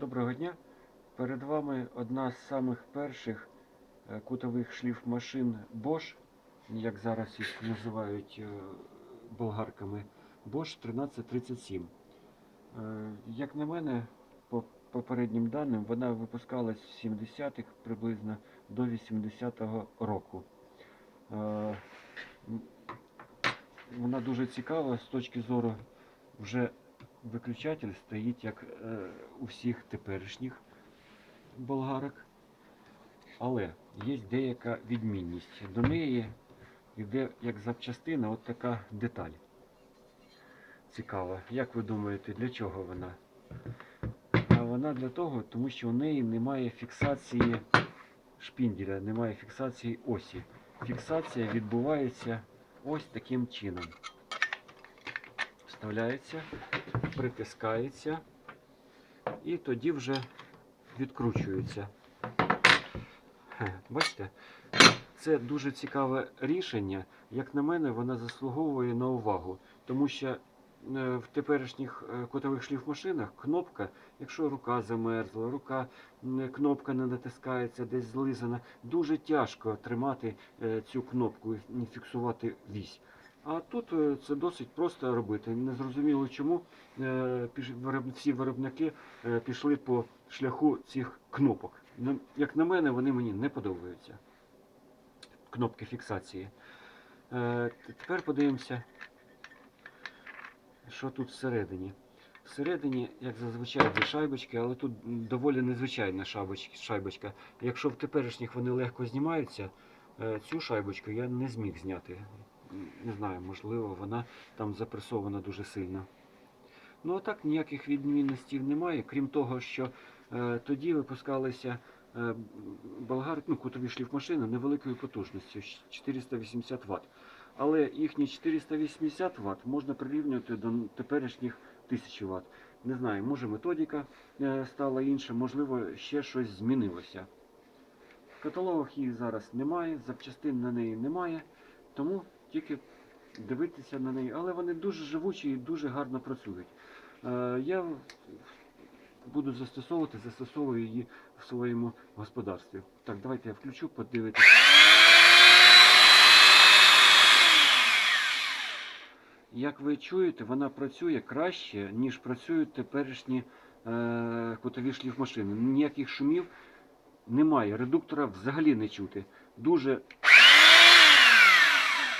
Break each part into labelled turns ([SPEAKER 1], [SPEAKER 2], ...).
[SPEAKER 1] Доброго дня. Перед вами одна з самих перших е, кутових шліфмашин Bosch, як зараз їх називають е, болгарками, Bosch 1337. Е, Як на мене, по попереднім даним, вона випускалась в 70-х приблизно до 80-го року. Вона дуже цікава з точки зору вже виключатель стоїть як е, у всіх теперішніх болгарок. Але є деяка відмінність. До неї йде як запчастина от така деталь. Цікава. Як ви думаєте, для чого вона? А вона для того, тому що у неї немає фіксації шпінделя, немає фіксації осі. Фіксація відбувається ось таким чином. Вставляється, притискається і тоді вже відкручується. Бачите? Це дуже цікаве рішення. Як на мене, вона заслуговує на увагу, тому що е, в теперішніх е, котових шліфмашинах кнопка, якщо рука замерзла, рука кнопка не натискається, десь злизана, дуже тяжко тримати е, цю кнопку і фіксувати вісь. А тут е, це досить просто робити. Незрозуміло чому е, всі виробники е, пішли по шляху цих кнопок. Як на мене, вони мені не подобаються. Кнопки фіксації. Тепер подивимося, що тут всередині. Всередині, як зазвичай, дві шайбочки, але тут доволі незвичайна шайбочка. Якщо в теперішніх вони легко знімаються, цю шайбочку я не зміг зняти. Не знаю, можливо, вона там запресована дуже сильно. Ну а так ніяких відмінностей немає, крім того, що е, тоді випускалися е, болгар, ну, кутові шліфмашини невеликою потужністю 480 Вт. Але їхні 480 Вт можна прирівнювати до теперішніх 1000 Вт. Не знаю, може методика е, стала інша, можливо, ще щось змінилося. В каталогах їх зараз немає, запчастин на неї немає, тому тільки дивитися на неї. Але вони дуже живучі і дуже гарно працюють. Е, Я буду застосовувати, застосовую її в своєму господарстві. Так, давайте я включу, подивитися. Як ви чуєте, вона працює краще, ніж працюють теперішні е, кутові шліфмашини. Ніяких шумів немає. Редуктора взагалі не чути. Дуже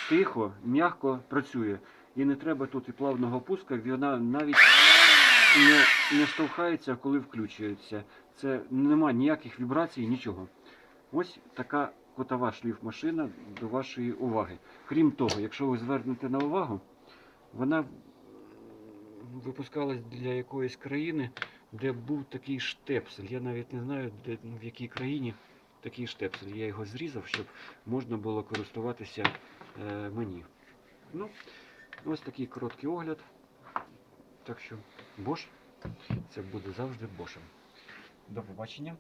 [SPEAKER 1] тихо, м'яко працює. І не треба тут і плавного пуска, вона навіть не, не штовхається, коли включується. Це нема ніяких вібрацій, нічого. Ось така котова шліфмашина до вашої уваги. Крім того, якщо ви звернете на увагу, вона випускалась для якоїсь країни, де був такий штепсель. Я навіть не знаю, де, в якій країні такий штепсель. Я його зрізав, щоб можна було користуватися е, мені. Ну, ось такий короткий огляд. Так що Bosch це буде завжди Бошем. До побачення.